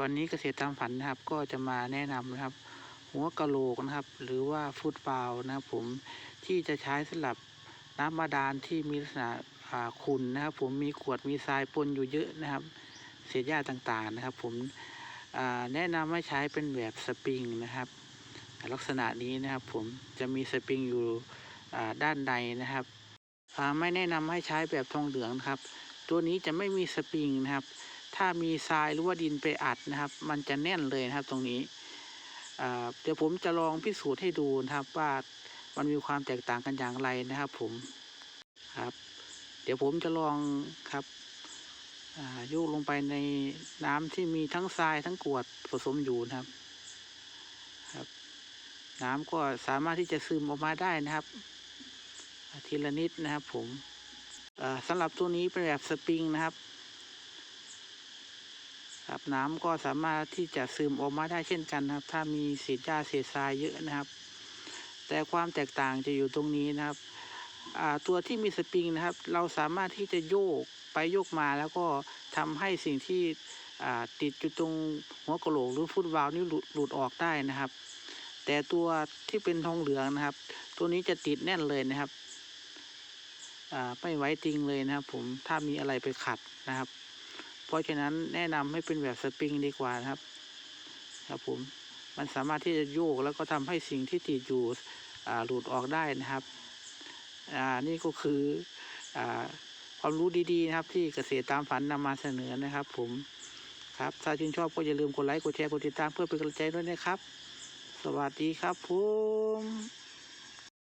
วันนี้เกษตรตามฝันนะครับก็จะมาแนะนำนะครับ หัวกะโหลกนะครับ หรือว่าฟุตบาลนะครับผมที่จะใช้สำหรับน้ำบาดาลที่มีลักษณะขุ่นนะครับ ผมมีกรวดมีทรายปนอยู่เยอะนะครับ เศษหญ้าต่างๆนะครับ ผมแนะนำให้ใช้เป็นแบบสปริงนะครับ ลักษณะนี้นะครับ ผมจะมีสปริงอยู่ด้านในนะครับไม่แนะนำให้ใช้แบบทองเหลืองครับ ตัวนี้จะไม่มีสปริงนะครับ ถ้ามีทรายหรือว่าดินไปอัดนะครับ มันจะแน่นเลยนะครับตรงนี้เดี๋ยวผมจะลองพิสูจน์ให้ดูนะครับว่ามันมีความแตกต่างกันอย่างไรนะครับ ผมครับ เดี๋ยวผมจะลองครับโยกลงไปในน้ำที่มีทั้งทรายทั้งกรวดผสมอยู่นะครับครับ น้ำก็สามารถที่จะซึมออกมาได้นะครับ ทีละนิดนะครับ ผมอ่าสำหรับตัวนี้เป็นแบบสปริงนะครับ ครับ น้ำก็สามารถที่จะซึมออกมาได้เช่นกันนะครับ ถ้ามีเศษหญ้าเศษทรายเยอะนะครับ แต่ความแตกต่างจะอยู่ตรงนี้นะครับตัวที่มีสปริงนะครับ เราสามารถที่จะโยกไปโยกมาแล้วก็ทำให้สิ่งที่ติดอยู่ตรงหัวกะโหลกหรือฟุตวาล์วนี่หลุดออกได้นะครับ แต่ตัวที่เป็นทองเหลืองนะครับ ตัวนี้จะติดแน่นเลยนะครับไม่ไว้จริงเลยนะครับ ผมถ้ามีอะไรไปขัดนะครับ เพราะฉะนั้นแนะนำให้เป็นแบบสปริงดีกว่านะครับ ครับผมมันสามารถที่จะโยกแล้วก็ทำให้สิ่งที่ติดอยู่หลุดออกได้นะครับนี่ก็คืออความรู้ดีๆนะครับ ที่เกษตรตามฝันนำมาเสนอนะครับ ผมครับถ้าชื่นชอบก็อย่าลืมกดไลค์กดแชร์กดติดตามเพื่อเป็นกำลังใจด้วยนะครับ สวัสดีครับผม